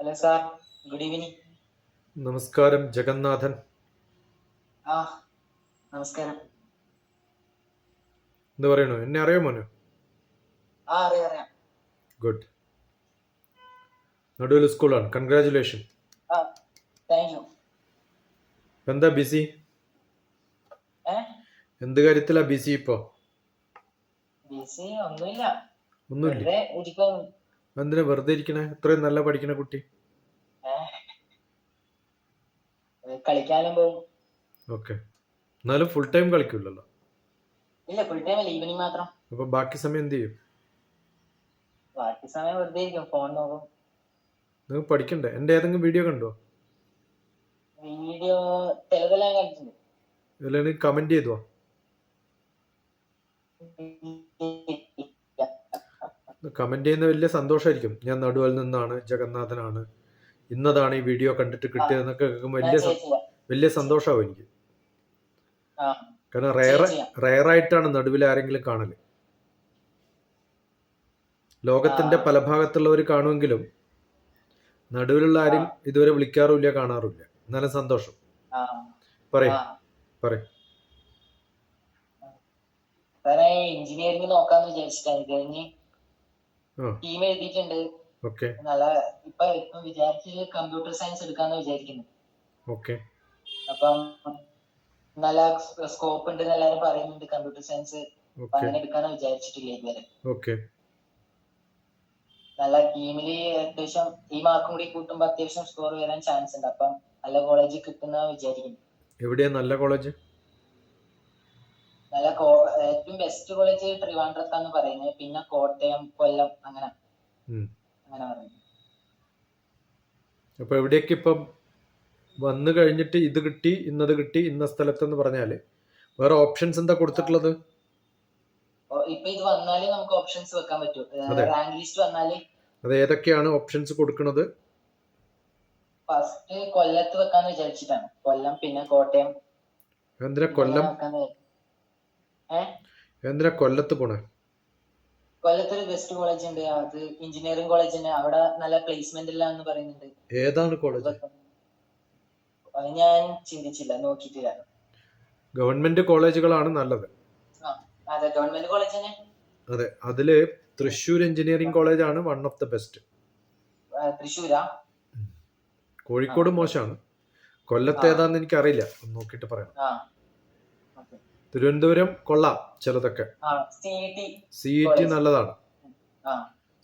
Hello sir good evening നമസ്കാരം ജഗന്നാഥൻ. ആ നമസ്കാരം. എന്ത് പറയണു? എന്നെ അറിയാമോ മോനു? ആ അറിയാം അറിയാം. ഗുഡ് നടുവിൽ സ്കൂളാണ്. കൺഗ്രാചുലേഷൻ എന്താ ബിസി എന്ത് കാര്യത്തിലാ ബിസി ഇപ്പോ? ബിസി ഒന്നുമില്ല. ഒന്നുമില്ല. എന്തിനാ വെറുതെ ഇരിക്കണേ? ഇത്രയും നല്ല പഠിക്കണ കുട്ടി? കളിക്കാനും പോകും ഓക്കെ. എന്നാലും ഫുൾ ടൈം കളിക്കില്ലല്ലോ. ഇല്ല ഫുൾ ടൈം അല്ല ഈവനിങ് മാത്രം. അപ്പൊ ബാക്കി സമയം എന്ത് ചെയ്യും? ബാക്കി സമയം വെറുതെ ഇരിക്കും ഫോൺ നോക്കും. നിങ്ങൾ പഠിക്കണ്ടേ? എന്റെ ഏതെങ്കിലും വീഡിയോ കണ്ടോ? വീഡിയോ തെലുതെല്ലാം കണ്ടിട്ടുണ്ട്. അല്ലെങ്കിൽ കമന്റ് ചെയ്തോ? കമന്റ് ചെയ്യുന്ന വലിയ സന്തോഷമായിരിക്കും ഞാൻ നടുവൽ നിന്നാണ് ജഗന്നാഥനാണ്. ഇന്നതാണ് ഈ വീഡിയോ കണ്ടിട്ട് കിട്ടിയതെന്നൊക്കെ കേൾക്കുമ്പോൾ വലിയ വലിയ സന്തോഷമാവും എനിക്ക്. കാരണം റയർ. റയറായിട്ടാണ് നടുവിൽ ആരെങ്കിലും കാണൽ. ലോകത്തിന്റെ. പല ഭാഗത്തുള്ളവർ കാണുമെങ്കിലും നടുവിലുള്ള ആരും ഇതുവരെ വിളിക്കാറുമില്ല കാണാറുമില്ല. എന്നാലും സന്തോഷം. പറയും. പറയും. എഞ്ചിനീയറിംഗ് നോക്കാന്ന് വിചാരിച്ചിട്ടാണ് കഴിഞ്ഞ് ടീം എഴുതിയിട്ടുണ്ട്. നല്ല ഇപ്പൊ ഇപ്പൊ വിചാരിച്ചത് കമ്പ്യൂട്ടർ സയൻസ് എടുക്കാന്ന് വിചാരിക്കുന്നു. അപ്പം നല്ല സ്കോപ്പ് ഉണ്ട് എല്ലാരും പറയുന്നുണ്ട് കമ്പ്യൂട്ടർ സയൻസ് അങ്ങനെ എടുക്കാന്ന് വിചാരിച്ചിട്ടില്ല ഇതുവരെ. നല്ല ടീമിൽ അത്യാവശ്യം ഈ മാർക്കും കൂടി കൂട്ടുമ്പോ അത്യാവശ്യം സ്കോർ വരാൻ ചാൻസ് ഉണ്ട്. അപ്പം നല്ല കോളേജ് കിട്ടുന്ന വിചാരിക്കുന്നു. എവിടെയാ നല്ല കോളേജ് നല്ല കോ- ഏറ്റവും ബെസ്റ്റ് കോളേജ് ട്രിവാൻഡ്രത്താന്ന് പറയുന്നത്. പിന്നെ കോട്ടയം കൊല്ലം അങ്ങനെ. അങ്ങനെ പറയുന്നു. അപ്പൊ എവിടേക്ക് ഇപ്പം വന്നു കഴിഞ്ഞിട്ട് ഇത് കിട്ടി ഇന്നത് കിട്ടി ഇന്ന സ്ഥലത്തെന്ന് പറഞ്ഞാൽ വേറെ ഓപ്ഷൻസ് എന്താ കൊടുത്തിട്ടുള്ളത്? ഇപ്പൊ ഇത് വന്നാലേ നമുക്ക് ഓപ്ഷൻസ് വെക്കാൻ പറ്റൂ. റാങ്ക് ലിസ്റ്റ് വന്നാൽ. അത് ഏതൊക്കെയാണ് ഓപ്ഷൻസ് കൊടുക്കുന്നത്? ഫസ്റ്റ് കൊല്ലത്ത് വെക്കാന്ന് വിചാരിച്ചിട്ടാണ്. കൊല്ലം പിന്നെ കോട്ടയം. എന്തിനാ കൊല്ലം ഇങ്ങനെ വെക്കാന്ന് വിചാരിച്ചു. ഏ എന്തിനാ കൊല്ലത്ത് പോണേ? കൊല്ലത്ത് ഒരു ബെസ്റ്റ് കോളേജ് ഉണ്ട്. അത് എഞ്ചിനീയറിംഗ് കോളേജ് തന്നെ. അവിടെ നല്ല പ്ലേസ്മെന്റ് ഇല്ല എന്ന് പറയുന്നുണ്ട്. ഏതാണ് കോളേജ് അത് ഞാൻ ചിന്തിച്ചില്ല. നോക്കിയിട്ടില്ല. ഗവൺമെന്റ് കോളേജുകളാണ് നല്ലത്. അതെ. ഗവൺമെന്റ് കോളേജ് തന്നെ? അതെ. അതിൽ തൃശ്ശൂർ എഞ്ചിനീയറിംഗ് കോളേജ് ആണ് വൺ ഓഫ് ദ ബെസ്റ്റ് തൃശ്ശൂരാ? കോഴിക്കോട് മോശമാണ്. കൊല്ലത്ത്. ഏതാന്ന് എനിക്ക് അറിയില്ല നോക്കിയിട്ട് പറയാം. തിരുവനന്തപുരം കൊള്ളാം ചിലതൊക്കെ. സി ഇ ടി നല്ലതാണ്.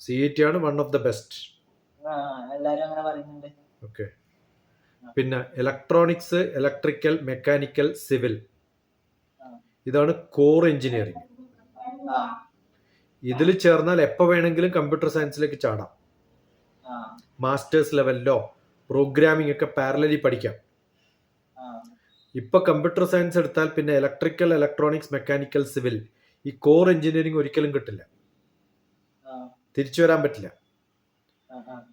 സി ഇ ടി ആണ് one of the best okay. പിന്നെ ഇലക്ട്രോണിക്സ് ഇലക്ട്രിക്കൽ മെക്കാനിക്കൽ സിവിൽ. ഇതാണ് കോർ എഞ്ചിനീയറിംഗ് ഇതിൽ ചേർന്നാൽ എപ്പോൾ വേണമെങ്കിലും കമ്പ്യൂട്ടർ സയൻസിലേക്ക് ചാടാം. മാസ്റ്റേഴ്സ് ലെവലിലോ പ്രോഗ്രാമിംഗ് ഒക്കെ പാരലലി പഠിക്കാം. ഇപ്പൊ കമ്പ്യൂട്ടർ സയൻസ് എടുത്താൽ പിന്നെ ഇലക്ട്രിക്കൽ ഇലക്ട്രോണിക്സ് മെക്കാനിക്കൽ സിവിൽ ഈ കോർ എഞ്ചിനീയറിംഗ് ഒരിക്കലും കിട്ടില്ല. തിരിച്ചു വരാൻ പറ്റില്ല.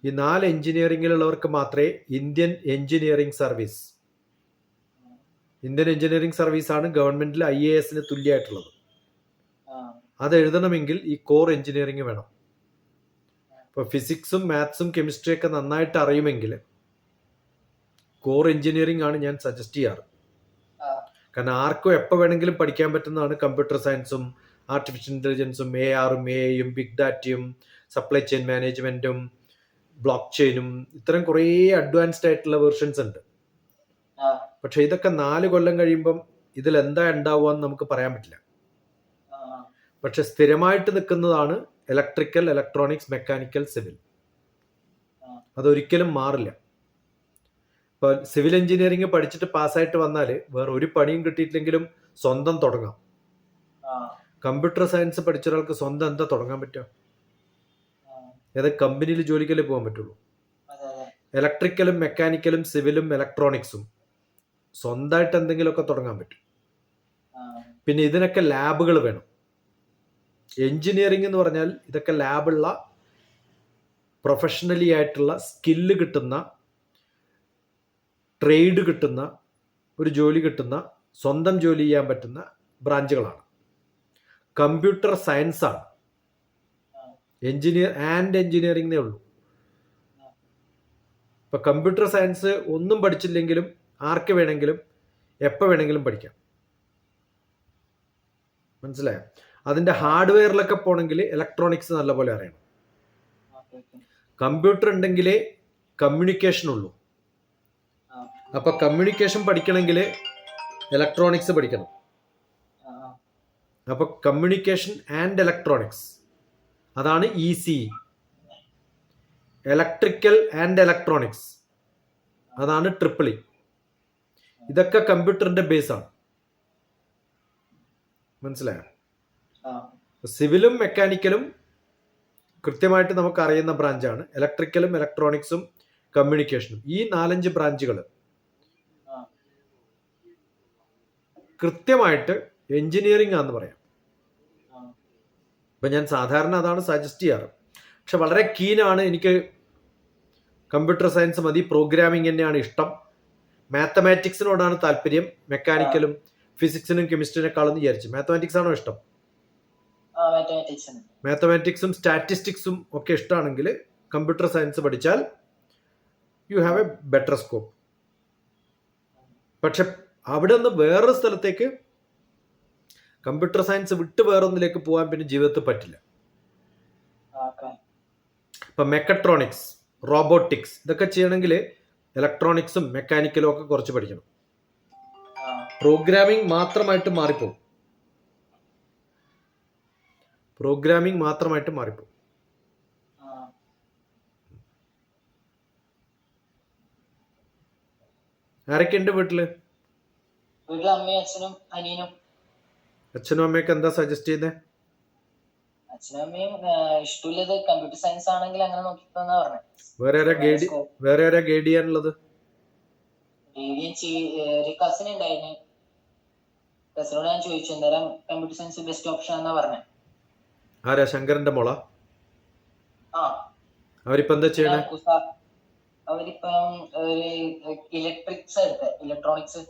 ഈ നാല് എഞ്ചിനീയറിംഗിലുള്ളവർക്ക് മാത്രമേ Indian engineering service Indian engineering service ആണ് ഗവൺമെന്റിൽ ഐ എ എസിന് തുല്യമായിട്ടുള്ളത് അത് എഴുതണമെങ്കിൽ ഈ കോർ എഞ്ചിനീയറിംഗ് വേണം. ഇപ്പോൾ ഫിസിക്സും മാത്സും കെമിസ്ട്രിയൊക്കെ നന്നായിട്ട് അറിയുമെങ്കിൽ കോർ എഞ്ചിനീയറിംഗ് ആണ് ഞാൻ സജസ്റ്റ് ചെയ്യാറ്. കാരണം ആർക്കും എപ്പോൾ വേണമെങ്കിലും പഠിക്കാൻ പറ്റുന്നതാണ് കമ്പ്യൂട്ടർ സയൻസും ആർട്ടിഫിഷ്യൽ ഇന്റലിജൻസും എ ആറും എ ഐയും ബിഗ് ഡാറ്റയും സപ്ലൈ ചെയിൻ മാനേജ്മെന്റും ബ്ലോക്ക് ചെയിനും ഇത്തരം കുറേ അഡ്വാൻസ്ഡ് ആയിട്ടുള്ള വെർഷൻസ് ഉണ്ട്. പക്ഷെ ഇതൊക്കെ നാല് കൊല്ലം കഴിയുമ്പം ഇതിൽ എന്താ ഉണ്ടാവുക എന്ന് നമുക്ക് പറയാൻ പറ്റില്ല. പക്ഷെ സ്ഥിരമായിട്ട് നിൽക്കുന്നതാണ് ഇലക്ട്രിക്കൽ ഇലക്ട്രോണിക്സ് മെക്കാനിക്കൽ സിവിൽ. അതൊരിക്കലും മാറില്ല. ഇപ്പോൾ സിവിൽ എഞ്ചിനീയറിംഗ് പഠിച്ചിട്ട് പാസ്സായിട്ട് വന്നാൽ വേറെ ഒരു പണിയും കിട്ടിയിട്ടില്ലെങ്കിലും സ്വന്തം തുടങ്ങാം. കമ്പ്യൂട്ടർ സയൻസ് പഠിച്ച ഒരാൾക്ക് സ്വന്തം എന്താ തുടങ്ങാൻ പറ്റുക? ഏത് കമ്പനിയിൽ ജോലിക്കല്ലേ പോകാൻ പറ്റുള്ളൂ? ഇലക്ട്രിക്കലും മെക്കാനിക്കലും സിവിലും ഇലക്ട്രോണിക്സും സ്വന്തമായിട്ട് എന്തെങ്കിലുമൊക്കെ തുടങ്ങാൻ പറ്റും. പിന്നെ ഇതിനൊക്കെ ലാബുകൾ വേണം. എഞ്ചിനീയറിംഗ് എന്ന് പറഞ്ഞാൽ ഇതൊക്കെ ലാബുള്ള പ്രൊഫഷണലി ആയിട്ടുള്ള സ്കില്ല് കിട്ടുന്ന ട്രേഡ് കിട്ടുന്ന ഒരു ജോലി കിട്ടുന്ന സ്വന്തം ജോലി ചെയ്യാൻ പറ്റുന്ന ബ്രാഞ്ചുകളാണ്. കമ്പ്യൂട്ടർ സയൻസ് ആണ്. എഞ്ചിനീയർ ആൻഡ് എഞ്ചിനീയറിംഗേ ഉള്ളൂ. ഇപ്പൊ കമ്പ്യൂട്ടർ സയൻസ് ഒന്നും പഠിച്ചില്ലെങ്കിലും ആർക്ക് വേണമെങ്കിലും എപ്പോൾ വേണമെങ്കിലും പഠിക്കാം. മനസ്സിലായോ? അതിന്റെ ഹാർഡ്വെയറിലൊക്കെ പോകണമെങ്കിൽ ഇലക്ട്രോണിക്സ് നല്ലപോലെ അറിയണം. കമ്പ്യൂട്ടർ ഉണ്ടെങ്കിലേ കമ്മ്യൂണിക്കേഷൻ ഉള്ളൂ. ആ അപ്പൊ കമ്മ്യൂണിക്കേഷൻ പഠിക്കണമെങ്കിൽ ഇലക്ട്രോണിക്സ് പഠിക്കണം. ആ ആ അപ്പൊ കമ്മ്യൂണിക്കേഷൻ ആൻഡ് ഇലക്ട്രോണിക്സ് അതാണ് E C electrical and electronics അതാണ് ട്രിപ്പിൾ ഇ ഇതൊക്കെ കമ്പ്യൂട്ടറിന്റെ ബേസ് ആണ്. മനസ്സിലായോ? സിവിലും മെക്കാനിക്കലും കൃത്യമായിട്ട് നമുക്ക് അറിയുന്ന ബ്രാഞ്ചാണ് ഇലക്ട്രിക്കലും ഇലക്ട്രോണിക്സും കമ്മ്യൂണിക്കേഷനും ഈ നാലഞ്ച് ബ്രാഞ്ചുകൾ ആ കൃത്യമായിട്ട് എൻജിനീയറിംഗ് ആണെന്ന് പറയാം. ഇപ്പം ഞാൻ സാധാരണ അതാണ് സജസ്റ്റ് ചെയ്യാറ്. പക്ഷെ വളരെ കീനാണ് എനിക്ക് കമ്പ്യൂട്ടർ സയൻസ് മതി പ്രോഗ്രാമിംഗ് തന്നെയാണ് ഇഷ്ടം. മാത്തമാറ്റിക്സിനോടാണ് താല്പര്യം മെക്കാനിക്കലും ഫിസിക്സിനും കെമിസ്ട്രിനേക്കാളും വിചാരിച്ചു. മാത്തമാറ്റിക്സ് ആണോ ഇഷ്ടം? മാത്തമാറ്റിക്സും സ്റ്റാറ്റിസ്റ്റിക്സും ഒക്കെ ഇഷ്ടമാണെങ്കിൽ കമ്പ്യൂട്ടർ സയൻസ് പഠിച്ചാൽ you have a better scope പക്ഷെ അവിടെ നിന്ന് വേറൊരു സ്ഥലത്തേക്ക് കമ്പ്യൂട്ടർ സയൻസ് വിട്ട് വേറൊന്നിലേക്ക് പോകാൻ പിന്നെ ജീവിതത്തിൽ പറ്റില്ല. ഇപ്പൊ മെക്കട്രോണിക്സ് റോബോട്ടിക്സ് ഇതൊക്കെ ചെയ്യണമെങ്കിൽ ഇലക്ട്രോണിക്സും മെക്കാനിക്കലും ഒക്കെ കുറച്ച് പഠിക്കണം. പ്രോഗ്രാമിംഗ് മാത്രമായിട്ട് മാറിപ്പോകും പ്രോഗ്രാമിംഗ് മാത്രമായിട്ട് മാറിപ്പോകും ആരൊക്കെ ഉണ്ട് വീട്ടിൽ? വീട്ടിൽ അമ്മയും അച്ഛനും അനിയനും. അച്ഛനും അമ്മയൊക്കെ എന്താ സജസ്റ്റ് ചെയ്യുന്നത് അച്ഛനും അമ്മയും ഇഷ്ടമില്ലത് കമ്പ്യൂട്ടർ സയൻസ് ആണെങ്കിൽ അങ്ങനെ നോക്കിക്കോന്നാ പറഞ്ഞത് വേറെ ആരാ ഗൈഡ് വേറെ ആരാ ഗൈഡ് ചെയ്യാനുള്ളത് ഡിഗ്രി ഒരു കസിൻ ഉണ്ടായിരുന്നു. കസിനോട് ഞാൻ ചോദിച്ചു എന്തായാലും കമ്പ്യൂട്ടർ സയൻസ് ബെസ്റ്റ് ഓപ്ഷൻ എന്നാ പറഞ്ഞത് ആരാ? ശങ്കരന്റെ മോള? ആ. അവരിപ്പോ എന്താ ചെയ്യണേ? അവരിപ്പം ഒരു ഇലക്ട്രിക്സ് എടുത്ത ഇലക്ട്രോണിക്സ്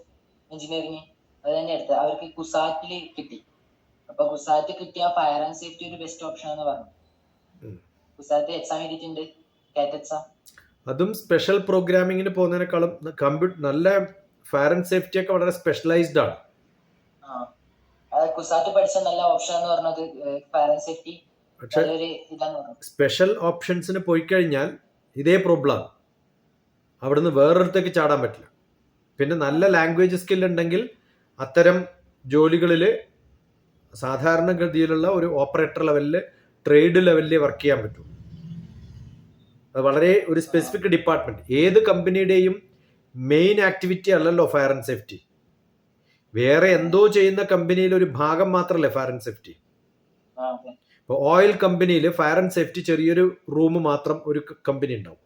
എഞ്ചിനീയറിംഗ് അത് തന്നെ എടുത്തത്. അവർക്ക് കുസാറ്റിൽ കിട്ടി. അപ്പൊ കുസാറ്റ് കിട്ടിയ ഫയർ ആൻഡ് സേഫ്റ്റി ഒരു ബെസ്റ്റ് ഓപ്ഷൻ എന്ന് പറഞ്ഞു. കുസാറ്റ് എക്സാം എഴുതിയിട്ടുണ്ട്. കാറ്റ് എക്സാം അതും സ്പെഷ്യൽ പ്രോഗ്രാമിങ്ങിന് പോകുന്നതിനേക്കാളും കമ്പ്യൂട്ടർ നല്ല ഫയർ ആൻഡ് സേഫ്റ്റി ഒക്കെ വളരെ സ്പെഷ്യലൈസ്ഡ് ആണ്. കുസാറ്റ് പഠിച്ച നല്ല ഓപ്ഷൻ എന്ന് പറഞ്ഞത് ഫയർ ആൻഡ് സേഫ്റ്റി സ്പെഷ്യൽ ഓപ്ഷൻസിന് പോയി കഴിഞ്ഞാൽ ഇതേ പ്രോബ്ലം അവിടുന്ന് വേറൊരിടത്തേക്ക് ചാടാൻ പറ്റില്ല. പിന്നെ നല്ല ലാംഗ്വേജ് സ്കിൽ ഉണ്ടെങ്കിൽ അത്തരം ജോലികളിൽ സാധാരണഗതിയിലുള്ള ഒരു ഓപ്പറേറ്റർ ലെവലിൽ ട്രേഡ് ലെവലിൽ വർക്ക് ചെയ്യാൻ പറ്റും. അത് വളരെ ഒരു സ്പെസിഫിക് ഡിപ്പാർട്ട്മെന്റ് ഏത് കമ്പനിയുടെയും മെയിൻ ആക്ടിവിറ്റി അല്ലല്ലോ ഫയർ ആൻഡ് സേഫ്റ്റി വേറെ എന്തോ ചെയ്യുന്ന കമ്പനിയിൽ ഒരു ഭാഗം മാത്രമല്ലേ ഫയർ ആൻഡ് സേഫ്റ്റി ഇപ്പോൾ ഓയിൽ കമ്പനിയിൽ ഫയർ ആൻഡ് സേഫ്റ്റി ചെറിയൊരു റൂം മാത്രം ഒരു കമ്പനി ഉണ്ടാവും.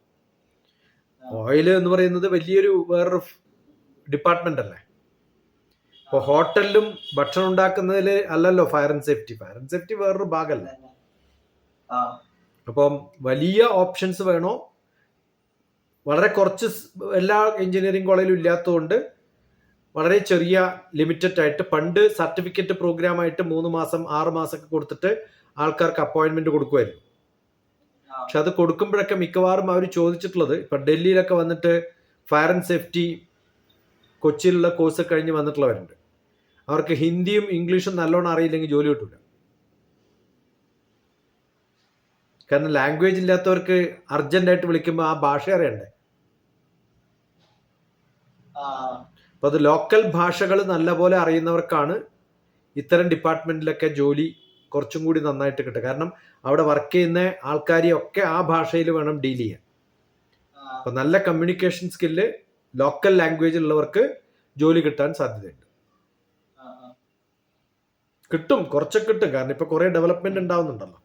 ഓയിൽ എന്ന് പറയുന്നത് വലിയൊരു വേറൊരു ഡിപ്പാർട്ട്മെന്റ് അല്ലേ? ഇപ്പോൾ ഹോട്ടലിലും ഭക്ഷണം ഉണ്ടാക്കുന്നതിൽ അല്ലല്ലോ fire and safety fire and safety വേറൊരു ഭാഗമല്ലേ? അപ്പം വലിയ ഓപ്ഷൻസ് വേണോ? വളരെ കുറച്ച് എല്ലാ എഞ്ചിനീയറിംഗ് കോളേജിലും ഇല്ലാത്തതുകൊണ്ട് വളരെ ചെറിയ ലിമിറ്റഡ് ആയിട്ട് പണ്ട് സർട്ടിഫിക്കറ്റ് പ്രോഗ്രാം ആയിട്ട് മൂന്ന് മാസം ആറ് മാസമൊക്കെ കൊടുത്തിട്ട് ആൾക്കാർക്ക് അപ്പോയിൻമെന്റ് കൊടുക്കുമായിരുന്നു പക്ഷെ അത് കൊടുക്കുമ്പോഴൊക്കെ മിക്കവാറും അവർ ചോദിച്ചിട്ടുള്ളത് ഇപ്പൊ ഡൽഹിയിലൊക്കെ വന്നിട്ട് ഫയർ ആൻഡ് സേഫ്റ്റി കൊച്ചിയിലുള്ള കോഴ്സ് കഴിഞ്ഞ് വന്നിട്ടുള്ളവരുണ്ട്. അവർക്ക് ഹിന്ദിയും ഇംഗ്ലീഷും നല്ലോണം അറിയില്ലെങ്കിൽ ജോലി കിട്ടില്ല കാരണം ലാംഗ്വേജ് ഇല്ലാത്തവർക്ക് അർജന്റായിട്ട് വിളിക്കുമ്പോൾ ആ ഭാഷ അറിയണ്ടേ? അപ്പൊ അപ്പോൾ അത് ലോക്കൽ ഭാഷകൾ നല്ലപോലെ അറിയുന്നവർക്കാണ് ഇത്തരം ഡിപ്പാർട്ട്മെന്റിലൊക്കെ ജോലി കുറച്ചും കൂടി നന്നായിട്ട് കിട്ടുക. കാരണം അവിടെ വർക്ക് ചെയ്യുന്ന ആൾക്കാരെയൊക്കെ ആ ഭാഷയിൽ വേണം ഡീൽ ചെയ്യാൻ. അപ്പൊ നല്ല കമ്മ്യൂണിക്കേഷൻ സ്കില്ല് ലോക്കൽ ലാംഗ്വേജ് ഉള്ളവർക്ക് ജോലി കിട്ടാൻ സാധ്യതയുണ്ട്. കിട്ടും കുറച്ചൊക്കെ കിട്ടും. കാരണം ഇപ്പൊ കുറെ ഡെവലപ്മെന്റ് ഉണ്ടാവുന്നുണ്ടല്ലോ.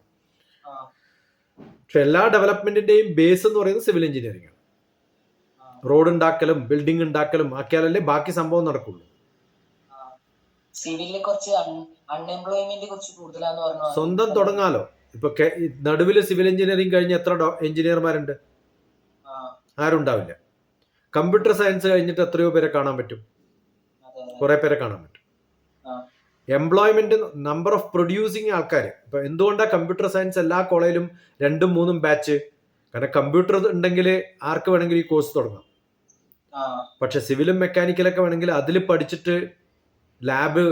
പക്ഷെ എല്ലാ ഡെവലപ്മെന്റിന്റെയും ബേസ് എന്ന് പറയുന്നത് സിവിൽ എഞ്ചിനീയറിംഗ് ആണ്. റോഡ് ഉണ്ടാക്കലും ബിൽഡിംഗ് ഉണ്ടാക്കലും ആക്കിയാലല്ലേ ബാക്കി സംഭവം നടക്കുള്ളൂ. കുറച്ച് അൺഎംപ്ലോയ്മെന്റ് കുറച്ച് കൂടുതലാന്ന് പറഞ്ഞു സ്വന്തം തുടങ്ങാലോ. ഇപ്പൊ നടുവിൽ സിവിൽ എഞ്ചിനീയറിംഗ് കഴിഞ്ഞ എത്ര എഞ്ചിനീയർമാരുണ്ട് ആരുണ്ടാവില്ല. കമ്പ്യൂട്ടർ സയൻസ് കഴിഞ്ഞിട്ട് എത്രയോ പേരെ കാണാൻ പറ്റും. കുറെ പേരെ കാണാൻ പറ്റും. എംപ്ലോയ്മെന്റ് നമ്പർ ഓഫ് പ്രൊഡ്യൂസിങ് ആൾക്കാർ ഇപ്പൊ എന്തുകൊണ്ടാണ് കമ്പ്യൂട്ടർ സയൻസ് എല്ലാ കോളേജിലും രണ്ടും മൂന്നും ബാച്ച് കാരണം കമ്പ്യൂട്ടർ ഉണ്ടെങ്കിൽ ആർക്ക് വേണമെങ്കിൽ ഈ കോഴ്സ് തുടങ്ങാം. പക്ഷെ സിവിലും മെക്കാനിക്കലൊക്കെ വേണമെങ്കിൽ അതിൽ പഠിച്ചിട്ട് ലാബ്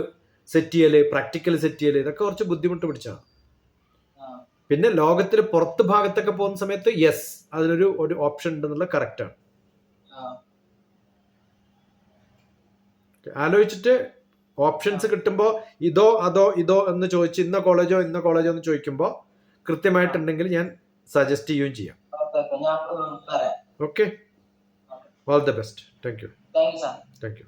സെറ്റ് ചെയ്യൽ പ്രാക്ടിക്കൽ സെറ്റ് ചെയ്യൽ ഇതൊക്കെ കുറച്ച് ബുദ്ധിമുട്ട് പിടിച്ചാണ് പിന്നെ ലോകത്തിൽ പുറത്ത് ഭാഗത്തൊക്കെ പോകുന്ന സമയത്ത് യെസ് അതിനൊരു ഒരു ഓപ്ഷൻ ഉണ്ടെന്നുള്ളത് കറക്റ്റാണ് ആലോചിച്ചിട്ട് ഓപ്ഷൻസ് കിട്ടുമ്പോൾ ഇതോ അതോ ഇതോ എന്ന് ചോദിച്ച് ഇന്ന കോളേജോ ഇന്ന കോളേജോ എന്ന് ചോദിക്കുമ്പോൾ കൃത്യമായിട്ടുണ്ടെങ്കിൽ ഞാൻ സജസ്റ്റ് ചെയ്യുകയും ചെയ്യാം. Okay all the best thank you thank you